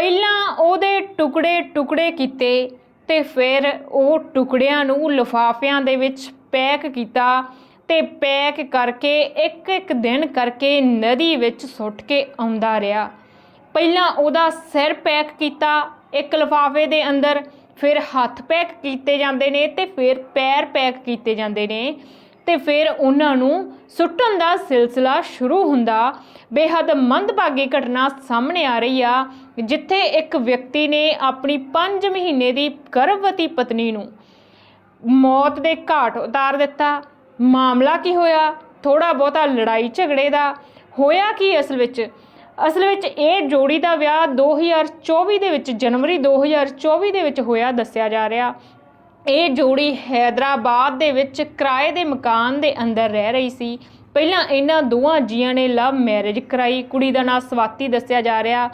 ਪਹਿਲਾਂ ਉਹਦੇ ਟੁਕੜੇ ਟੁਕੜੇ ਕੀਤੇ ਤੇ ਫਿਰ ਉਹ ਟੁਕੜਿਆਂ ਨੂੰ ਲਿਫਾਫਿਆਂ ਦੇ ਵਿੱਚ ਪੈਕ ਕੀਤਾ ਤੇ ਪੈਕ ਕਰਕੇ ਇੱਕ ਇੱਕ ਦਿਨ ਕਰਕੇ ਨਦੀ ਵਿੱਚ ਸੁੱਟ ਕੇ ਆਉਂਦਾ ਰਿਹਾ। ਪਹਿਲਾਂ ਉਹਦਾ ਸਿਰ ਪੈਕ ਕੀਤਾ ਇੱਕ ਲਿਫਾਫੇ ਦੇ ਅੰਦਰ, ਫਿਰ ਹੱਥ ਪੈਕ ਕੀਤੇ ਜਾਂਦੇ ਨੇ ਤੇ ਫਿਰ ਪੈਰ ਪੈਕ ਕੀਤੇ ਜਾਂਦੇ ਨੇ। ਤੇ ਫਿਰ ਉਹਨਾਂ ਨੂੰ ਸੁੱਟਣ ਦਾ ਸਿਲਸਿਲਾ ਸ਼ੁਰੂ ਹੁੰਦਾ। ਬੇਹੱਦ ਮੰਦਭਾਗੀ ਘਟਨਾ ਸਾਹਮਣੇ ਆ ਰਹੀ ਆ, ਜਿੱਥੇ ਇੱਕ ਵਿਅਕਤੀ ਨੇ ਆਪਣੀ 5 ਮਹੀਨੇ ਦੀ ਗਰਭਵਤੀ ਪਤਨੀ ਨੂੰ ਮੌਤ ਦੇ ਘਾਟ ਉਤਾਰ ਦਿੱਤਾ। ਮਾਮਲਾ ਕੀ ਹੋਇਆ? ਥੋੜਾ ਬਹੁਤਾ ਲੜਾਈ ਝਗੜੇ ਦਾ। ਹੋਇਆ ਕੀ ਅਸਲ ਵਿੱਚ? ਅਸਲ ਵਿੱਚ ਇਹ ਜੋੜੀ ਦਾ ਵਿਆਹ 2024 ਦੇ ਵਿੱਚ, ਜਨਵਰੀ 2024 ਦੇ ਵਿੱਚ ਹੋਇਆ, ਦੱਸਿਆ ਜਾ ਰਿਹਾ। ਇਹ ਜੋੜੀ ਹੈਦਰਾਬਾਦ ਦੇ ਵਿੱਚ ਕਿਰਾਏ ਦੇ ਮਕਾਨ ਦੇ ਅੰਦਰ ਰਹਿ ਰਹੀ ਸੀ। ਪਹਿਲਾਂ ਇਹਨਾਂ ਦੋਵਾਂ ਜੀਆਂ ਨੇ ਲਵ ਮੈਰਿਜ ਕਰਾਈ। ਕੁੜੀ ਦਾ ਨਾਂ ਸਵਾਤੀ ਦੱਸਿਆ ਜਾ ਰਿਹਾ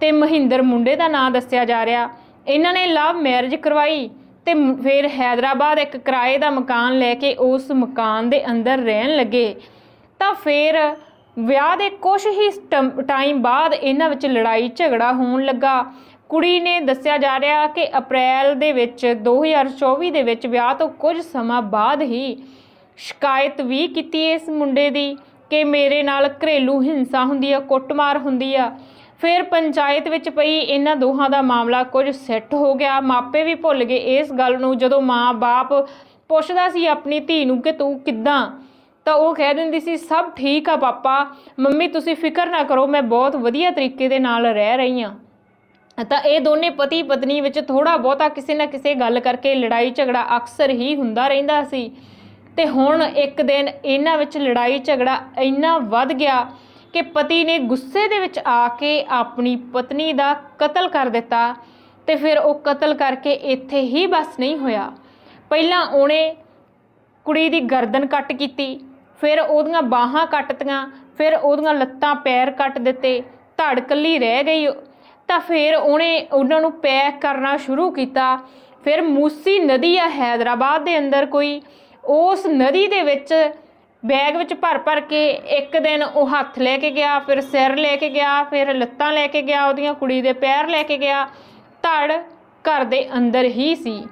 ਤੇ ਮਹਿੰਦਰ ਮੁੰਡੇ ਦਾ ਨਾਂ ਦੱਸਿਆ ਜਾ ਰਿਹਾ। ਇਹਨਾਂ ਨੇ ਲਵ ਮੈਰਿਜ ਕਰਵਾਈ ਤੇ ਫਿਰ ਹੈਦਰਾਬਾਦ ਇੱਕ ਕਿਰਾਏ ਦਾ ਮਕਾਨ ਲੈ ਕੇ ਉਸ ਮਕਾਨ ਦੇ ਅੰਦਰ ਰਹਿਣ ਲੱਗੇ। ਤਾਂ ਫਿਰ ਵਿਆਹ ਦੇ ਕੁਝ ਹੀ ਸਟਮ- ਟਾਈਮ ਬਾਅਦ ਇਹਨਾਂ ਵਿੱਚ ਲੜਾਈ ਝਗੜਾ ਹੋਣ ਲੱਗਾ। ਕੁੜੀ ਨੇ ਦੱਸਿਆ ਜਾ ਰਿਹਾ ਕਿ ਅਪ੍ਰੈਲ ਦੇ ਵਿੱਚ 2024 ਦੇ ਵਿੱਚ ਵਿਆਹ ਤੋਂ ਕੁਝ ਸਮਾਂ ਬਾਅਦ ਹੀ ਸ਼ਿਕਾਇਤ ਵੀ ਕੀਤੀ ਇਸ ਮੁੰਡੇ ਦੀ ਕਿ ਮੇਰੇ ਨਾਲ ਘਰੇਲੂ ਹਿੰਸਾ ਹੁੰਦੀ ਆ, ਕੁੱਟਮਾਰ ਹੁੰਦੀ ਆ। ਫਿਰ ਪੰਚਾਇਤ ਵਿੱਚ ਪਈ, ਇਹਨਾਂ ਦੋਹਾਂ ਦਾ ਮਾਮਲਾ ਕੁਝ ਸੈੱਟ ਹੋ ਗਿਆ। ਮਾਪੇ ਵੀ ਭੁੱਲ ਗਏ ਇਸ ਗੱਲ ਨੂੰ। ਜਦੋਂ ਮਾਂ-ਬਾਪ ਪੁੱਛਦਾ ਸੀ ਆਪਣੀ ਧੀ ਨੂੰ ਕਿ ਤੂੰ ਕਿੱਦਾਂ, ਤਾਂ ਉਹ ਕਹਿ ਦਿੰਦੀ ਸੀ, ਸਭ ਠੀਕ ਆ ਪਾਪਾ। ਮੰਮੀ, ਤੁਸੀਂ ਫਿਕਰ ਨਾ ਕਰੋ, ਮੈਂ ਬਹੁਤ ਵਧੀਆ ਤਰੀਕੇ ਦੇ ਨਾਲ ਰਹਿ ਰਹੀ ਹਾਂ। ਤਾਂ ਇਹ ਦੋਨੇ ਪਤੀ ਪਤਨੀ ਵਿੱਚ ਥੋੜਾ ਬਹੁਤਾ ਕਿਸੇ ਨਾ ਕਿਸੇ ਗੱਲ ਕਰਕੇ ਲੜਾਈ ਝਗੜਾ ਅਕਸਰ ਹੀ ਹੁੰਦਾ ਰਹਿੰਦਾ ਸੀ। ਤੇ ਹੁਣ ਇੱਕ ਦਿਨ ਇਹਨਾਂ ਵਿੱਚ ਲੜਾਈ ਝਗੜਾ ਇੰਨਾ ਵੱਧ ਗਿਆ ਕਿ ਪਤੀ ਨੇ ਗੁੱਸੇ ਦੇ ਵਿੱਚ ਆ ਕੇ ਆਪਣੀ ਪਤਨੀ ਦਾ ਕਤਲ ਕਰ ਦਿੱਤਾ ਤੇ ਫਿਰ ਉਹ ਕਤਲ ਕਰਕੇ ਇੱਥੇ ਹੀ ਬਸ ਨਹੀਂ ਹੋਇਆ। ਪਹਿਲਾਂ ਉਹਨੇ ਕੁੜੀ ਦੀ ਗਰਦਨ ਕੱਟ ਕੀਤੀ, ਫਿਰ ਉਹਦੀਆਂ ਬਾਹਾਂ ਕੱਟਤੀਆਂ, ਫਿਰ ਉਹਦੀਆਂ ਲੱਤਾਂ ਪੈਰ ਕੱਟ ਦਿੱਤੇ ਧੜ ਕੱਲੀ ਰਹਿ ਗਈ ਤਾਂ ਫਿਰ ਉਹਨੇ ਉਹਨਾਂ ਨੂੰ ਪੈਕ ਕਰਨਾ ਸ਼ੁਰੂ ਕੀਤਾ। ਫਿਰ ਮੂਸੀ ਨਦੀ ਆ ਹੈਦਰਾਬਾਦ ਦੇ ਅੰਦਰ ਕੋਈ, ਉਸ ਨਦੀ ਦੇ ਵਿੱਚ ਬੈਗ ਵਿੱਚ ਭਰ ਭਰ ਕੇ ਇੱਕ ਦਿਨ ਉਹ ਹੱਥ ਲੈ ਕੇ ਗਿਆ, ਫਿਰ ਸਿਰ ਲੈ ਕੇ ਗਿਆ, ਫਿਰ ਲੱਤਾਂ ਲੈ ਕੇ ਗਿਆ, ਉਹਦੀਆਂ ਕੁੜੀ ਦੇ ਪੈਰ ਲੈ ਕੇ ਗਿਆ। ਧੜ ਘਰ ਦੇ ਅੰਦਰ ਹੀ ਸੀ।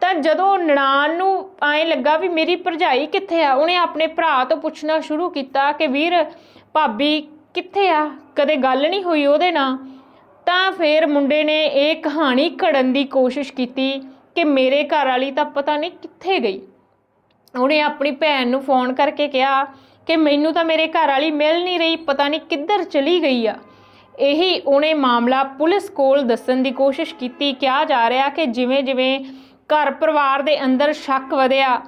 ਤਾਂ ਜਦੋਂ ਨਨਾਣ ਨੂੰ ਐਂ ਲੱਗਾ ਵੀ ਮੇਰੀ ਭਰਜਾਈ ਕਿੱਥੇ ਆ, ਉਹਨੇ ਆਪਣੇ ਭਰਾ ਤੋਂ ਪੁੱਛਣਾ ਸ਼ੁਰੂ ਕੀਤਾ ਕਿ ਵੀਰ ਭਾਬੀ ਕਿੱਥੇ ਆ? ਕਦੇ ਗੱਲ ਨਹੀਂ ਹੋਈ ਉਹਦੇ ਨਾਲ। ਤਾਂ ਫਿਰ ਮੁੰਡੇ ਨੇ ਇਹ ਕਹਾਣੀ ਘੜਨ ਦੀ ਕੋਸ਼ਿਸ਼ ਕੀਤੀ ਕਿ ਮੇਰੇ ਘਰ ਵਾਲੀ ਤਾਂ ਪਤਾ ਨਹੀਂ ਕਿੱਥੇ ਗਈ। ਉਹਨੇ ਆਪਣੀ ਭੈਣ ਨੂੰ ਫੋਨ ਕਰਕੇ ਕਿਹਾ ਕਿ ਮੈਨੂੰ ਤਾਂ ਮੇਰੇ ਘਰ ਵਾਲੀ ਮਿਲ ਨਹੀਂ ਰਹੀ, ਪਤਾ ਨਹੀਂ ਕਿੱਧਰ ਚਲੀ ਗਈ ਆ। ਇਹੀ ਉਹਨੇ ਮਾਮਲਾ ਪੁਲਿਸ ਕੋਲ ਦੱਸਣ ਦੀ ਕੋਸ਼ਿਸ਼ ਕੀਤੀ। ਕਿਹਾ ਜਾ ਰਿਹਾ ਕਿ ਜਿਵੇਂ ਜਿਵੇਂ ਘਰ ਪਰਿਵਾਰ ਦੇ ਅੰਦਰ ਸ਼ੱਕ ਵਧਿਆ,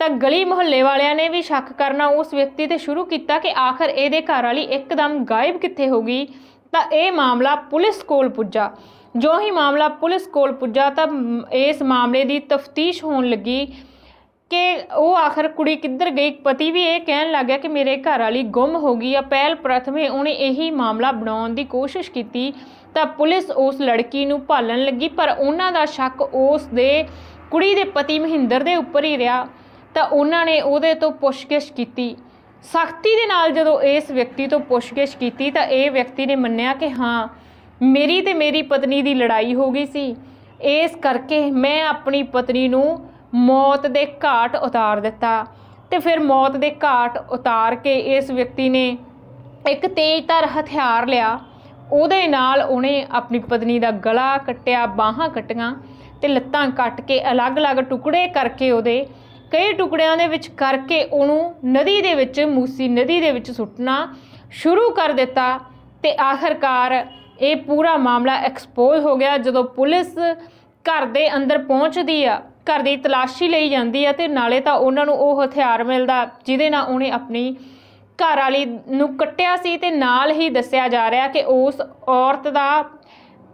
ਤਾਂ ਗਲੀ ਮੁਹੱਲੇ ਵਾਲਿਆਂ ਨੇ ਵੀ ਸ਼ੱਕ ਕਰਨਾ ਉਸ ਵਿਅਕਤੀ ਤੇ ਸ਼ੁਰੂ ਕੀਤਾ ਕਿ ਆਖਰ ਇਹਦੇ ਘਰ ਵਾਲੀ ਇੱਕਦਮ ਗਾਇਬ ਕਿੱਥੇ ਹੋ ਗਈ। ਤਾਂ ਇਹ ਮਾਮਲਾ ਪੁਲਿਸ ਕੋਲ ਪੁੱਜਾ। ਜੋ ਹੀ ਮਾਮਲਾ ਪੁਲਿਸ ਕੋਲ ਪੁੱਜਾ ਤਾਂ ਇਸ ਮਾਮਲੇ ਦੀ ਤਫਤੀਸ਼ ਹੋਣ ਲੱਗੀ ਕਿ ਉਹ ਆਖਰ ਕੁੜੀ ਕਿੱਧਰ ਗਈ। ਪਤੀ ਵੀ ਇਹ ਕਹਿਣ ਲੱਗ ਗਿਆ ਕਿ ਮੇਰੇ ਘਰ ਵਾਲੀ ਗੁੰਮ ਹੋ ਗਈ ਆ। ਪਹਿਲ ਪ੍ਰਥਮੇ ਉਹਨੇ ਇਹੀ ਮਾਮਲਾ ਬਣਾਉਣ ਦੀ ਕੋਸ਼ਿਸ਼ ਕੀਤੀ ਤਾਂ ਪੁਲਿਸ ਉਸ ਲੜਕੀ ਨੂੰ ਭਾਲਣ ਲੱਗੀ, ਪਰ ਉਹਨਾਂ ਦਾ ਸ਼ੱਕ ਉਸ ਦੇ ਕੁੜੀ ਦੇ ਪਤੀ ਮਹਿੰਦਰ ਦੇ ਉੱਪਰ ਹੀ ਰਿਹਾ। ਤਾਂ ਉਹਨਾਂ ਨੇ ਉਹਦੇ ਤੋਂ ਪੁੱਛਗਿੱਛ ਕੀਤੀ। ਸਖਤੀ ਦੇ ਨਾਲ ਜਦੋਂ ਇਸ ਵਿਅਕਤੀ ਤੋਂ ਪੁੱਛਗਿੱਛ ਕੀਤੀ ਤਾਂ ਇਹ ਵਿਅਕਤੀ ਨੇ ਮੰਨਿਆ ਕਿ ਹਾਂ, ਮੇਰੀ ਤੇ ਮੇਰੀ ਪਤਨੀ ਦੀ ਲੜਾਈ ਹੋ ਗਈ ਸੀ। ਇਸ ਕਰਕੇ ਮੈਂ ਆਪਣੀ ਪਤਨੀ ਨੂੰ ਮੌਤ ਦੇ ਘਾਟ ਉਤਾਰ ਦਿੱਤਾ ਤੇ ਫਿਰ ਮੌਤ ਦੇ ਘਾਟ ਉਤਾਰ ਕੇ ਇਸ ਵਿਅਕਤੀ ਨੇ ਇੱਕ ਤੇਜ਼ਧਾਰ ਹਥਿਆਰ ਲਿਆ। ਉਹਦੇ ਨਾਲ ਉਹਨੇ ਆਪਣੀ ਪਤਨੀ ਦਾ ਗਲਾ ਕੱਟਿਆ, ਬਾਹਾਂ ਕੱਟੀਆਂ ਤੇ ਲੱਤਾਂ ਕੱਟ ਕੇ ਅਲੱਗ-ਅਲੱਗ ਟੁਕੜੇ ਕਰਕੇ ਉਹਦੇ ਕਈ ਟੁਕੜਿਆਂ ਦੇ ਵਿੱਚ ਕਰਕੇ ਉਹਨੂੰ ਨਦੀ ਦੇ ਵਿੱਚ, ਮੂਸੀ ਨਦੀ ਦੇ ਵਿੱਚ ਸੁੱਟਣਾ ਸ਼ੁਰੂ ਕਰ ਦਿੱਤਾ ਤੇ ਆਖਰਕਾਰ ਇਹ ਪੂਰਾ ਮਾਮਲਾ ਐਕਸਪੋਜ਼ ਹੋ ਗਿਆ ਜਦੋਂ ਪੁਲਿਸ ਘਰ ਦੇ ਅੰਦਰ ਪਹੁੰਚਦੀ ਆ, ਘਰ ਦੀ ਤਲਾਸ਼ੀ ਲਈ ਜਾਂਦੀ ਆ ਤੇ ਨਾਲੇ ਤਾਂ ਉਹਨਾਂ ਨੂੰ ਉਹ ਹਥਿਆਰ ਮਿਲਦਾ ਜਿਹਦੇ ਨਾਲ ਉਹਨੇ ਆਪਣੀ ਘਰ ਵਾਲੀ ਨੂੰ ਕੱਟਿਆ ਸੀ ਤੇ ਨਾਲ ਹੀ ਦੱਸਿਆ ਜਾ ਰਿਹਾ ਕਿ ਉਸ ਔਰਤ ਦਾ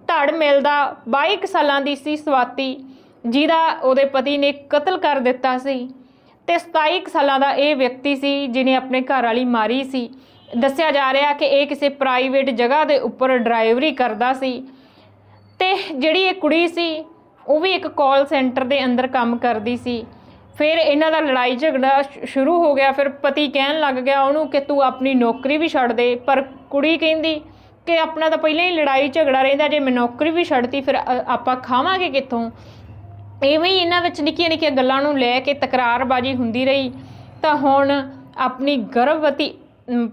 ਧੜ ਮਿਲਦਾ 22 ਕੁ ਸਾਲਾਂ ਦੀ ਸੀ ਸਵਾਤੀ। ਜਿਹਦਾ ਉਹਦੇ ਪਤੀ ਨੇ ਕਤਲ ਕਰ ਦਿੱਤਾ ਸੀ ਤੇ 27 ਕੁ ਸਾਲਾਂ ਦਾ ਇਹ ਵਿਅਕਤੀ ਸੀ ਜਿਨੇ ਆਪਣੇ ਘਰ ਵਾਲੀ ਮਾਰੀ ਸੀ। ਦੱਸਿਆ ਜਾ ਰਿਹਾ ਕਿ ਇਹ ਕਿਸੇ ਪ੍ਰਾਈਵੇਟ ਜਗ੍ਹਾ ਦੇ ਉੱਪਰ ਡਰਾਈਵਰੀ ਕਰਦਾ ਸੀ ਤੇ ਜਿਹੜੀ ਇਹ ਕੁੜੀ ਸੀ, ਉਹ ਵੀ ਇੱਕ ਕਾਲ ਸੈਂਟਰ ਦੇ ਅੰਦਰ ਕੰਮ ਕਰਦੀ ਸੀ। ਫਿਰ ਇਹਨਾਂ ਦਾ ਲੜਾਈ ਝਗੜਾ ਸ਼ੁਰੂ ਹੋ ਗਿਆ, ਫਿਰ ਪਤੀ ਕਹਿਣ ਲੱਗ ਗਿਆ ਉਹਨੂੰ ਕਿ ਤੂੰ ਆਪਣੀ ਨੌਕਰੀ ਵੀ ਛੱਡ ਦੇ, ਪਰ ਕੁੜੀ ਕਹਿੰਦੀ ਕਿ ਆਪਣਾ ਤਾਂ ਪਹਿਲਾਂ ਹੀ ਲੜਾਈ ਝਗੜਾ ਰਹਿੰਦਾ, ਜੇ ਮੈਂ ਨੌਕਰੀ ਵੀ ਛੱਡਤੀ, ਫਿਰ ਆਪਾਂ ਖਾਵਾਂਗੇ ਕਿੱਥੋਂ? ਇਵੇਂ ਹੀ ਇਹਨਾਂ ਵਿੱਚ ਨਿੱਕੀਆਂ ਨਿੱਕੀਆਂ ਗੱਲਾਂ ਨੂੰ ਲੈ ਕੇ ਤਕਰਾਰਬਾਜ਼ੀ ਹੁੰਦੀ ਰਹੀ, ਤਾਂ ਹੁਣ ਆਪਣੀ ਗਰਭਵਤੀ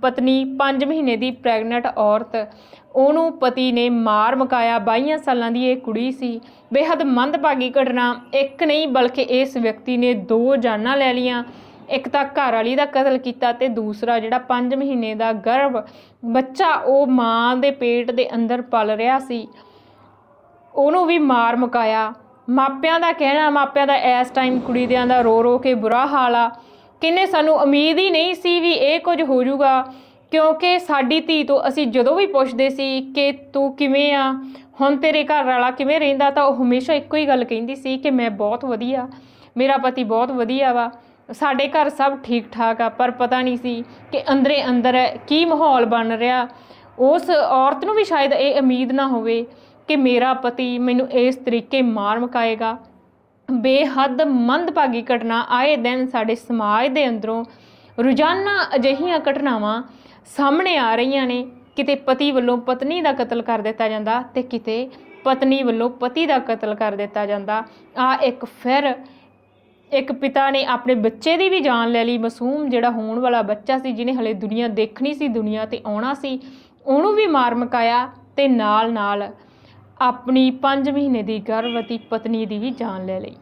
ਪਤਨੀ 5 ਮਹੀਨੇ ਦੀ ਪ੍ਰੈਗਨੈਂਟ ਔਰਤ, ਉਹਨੂੰ ਪਤੀ ਨੇ ਮਾਰ ਮੁਕਾਇਆ 22 ਸਾਲਾਂ ਦੀ ਇਹ ਕੁੜੀ ਸੀ। ਬੇਹੱਦ ਮੰਦਭਾਗੀ ਘਟਨਾ, ਇੱਕ ਨਹੀਂ ਬਲਕਿ ਇਸ ਵਿਅਕਤੀ ਨੇ ਦੋ ਜਾਨਾਂ ਲੈ ਲੀਆਂ ਇੱਕ ਤਾਂ ਘਰ ਵਾਲੀ ਦਾ ਕਤਲ ਕੀਤਾ ਤੇ ਦੂਸਰਾ ਜਿਹੜਾ 5 ਮਹੀਨੇ ਦਾ ਗਰਭ ਬੱਚਾ, ਉਹ ਮਾਂ ਦੇ ਪੇਟ ਦੇ ਅੰਦਰ ਪਲ ਰਿਹਾ ਸੀ। ਉਹਨੂੰ ਵੀ ਮਾਰ ਮੁਕਾਇਆ। ਮਾਪਿਆਂ ਦਾ ਕਹਿਣਾ, ਮਾਪਿਆਂ ਦਾ ਇਸ ਟਾਈਮ ਕੁੜੀ ਦਿਆਂ ਦਾ ਰੋ ਰੋ ਕੇ ਬੁਰਾ ਹਾਲ ਆ। ਕਿੰਨੇ ਸਾਨੂੰ ਉਮੀਦ ਹੀ ਨਹੀਂ ਸੀ ਵੀ ਇਹ ਕੁਝ ਹੋ ਜਾਊਗਾ, ਕਿਉਂਕਿ ਸਾਡੀ ਧੀ ਤੋਂ ਅਸੀਂ ਜਦੋਂ ਵੀ ਪੁੱਛਦੇ ਸੀ ਕਿ ਤੂੰ ਕਿਵੇਂ ਆ, ਹੁਣ ਤੇਰੇ ਘਰ ਵਾਲਾ ਕਿਵੇਂ ਰਹਿੰਦਾ, ਤਾਂ ਉਹ ਹਮੇਸ਼ਾ ਇੱਕੋ ਹੀ ਗੱਲ ਕਹਿੰਦੀ ਸੀ ਕਿ ਮੈਂ ਬਹੁਤ ਵਧੀਆ, ਮੇਰਾ ਪਤੀ ਬਹੁਤ ਵਧੀਆ ਵਾ, ਸਾਡੇ ਘਰ ਸਭ ਠੀਕ ਠਾਕ ਆ, ਪਰ ਪਤਾ ਨਹੀਂ ਸੀ ਕਿ ਅੰਦਰੇ ਅੰਦਰ ਕੀ ਮਾਹੌਲ ਬਣ ਰਿਹਾ। ਉਸ ਔਰਤ ਨੂੰ ਵੀ ਸ਼ਾਇਦ ਇਹ ਉਮੀਦ ਨਾ ਹੋਵੇ। ਕਿ ਮੇਰਾ ਪਤੀ ਮੈਨੂੰ ਇਸ ਤਰੀਕੇ ਮਾਰ ਮੁਕਾਏਗਾ। ਬੇਹੱਦ ਮੰਦਭਾਗੀ ਘਟਨਾ। ਆਏ ਦਿਨ ਸਾਡੇ ਸਮਾਜ ਦੇ ਅੰਦਰੋਂ ਰੋਜ਼ਾਨਾ ਅਜਿਹੀਆਂ ਘਟਨਾਵਾਂ ਸਾਹਮਣੇ ਆ ਰਹੀਆਂ ਨੇ। ਕਿਤੇ ਪਤੀ ਵੱਲੋਂ ਪਤਨੀ ਦਾ ਕਤਲ ਕਰ ਦਿੱਤਾ ਜਾਂਦਾ ਤੇ ਕਿਤੇ ਪਤਨੀ ਵੱਲੋਂ ਪਤੀ ਦਾ ਕਤਲ ਕਰ ਦਿੱਤਾ ਜਾਂਦਾ। ਆ ਇੱਕ ਫਿਰ ਇੱਕ ਪਿਤਾ ਨੇ ਆਪਣੇ ਬੱਚੇ ਦੀ ਵੀ ਜਾਨ ਲੈ ਲਈ। ਮਾਸੂਮ ਜਿਹੜਾ ਹੋਣ ਵਾਲਾ ਬੱਚਾ ਸੀ, ਜਿਹਨੇ ਹਲੇ ਦੁਨੀਆ ਦੇਖਣੀ ਸੀ, ਦੁਨੀਆ ਤੇ ਆਉਣਾ ਸੀ, ਉਹਨੂੰ ਵੀ ਮਾਰ ਮੁਕਾਇਆ ਤੇ ਨਾਲ ਨਾਲ ਆਪਣੀ ਪੰਜ ਮਹੀਨੇ ਦੀ ਗਰਭਵਤੀ ਪਤਨੀ ਦੀ ਵੀ ਜਾਨ ਲੈ ਲਈ।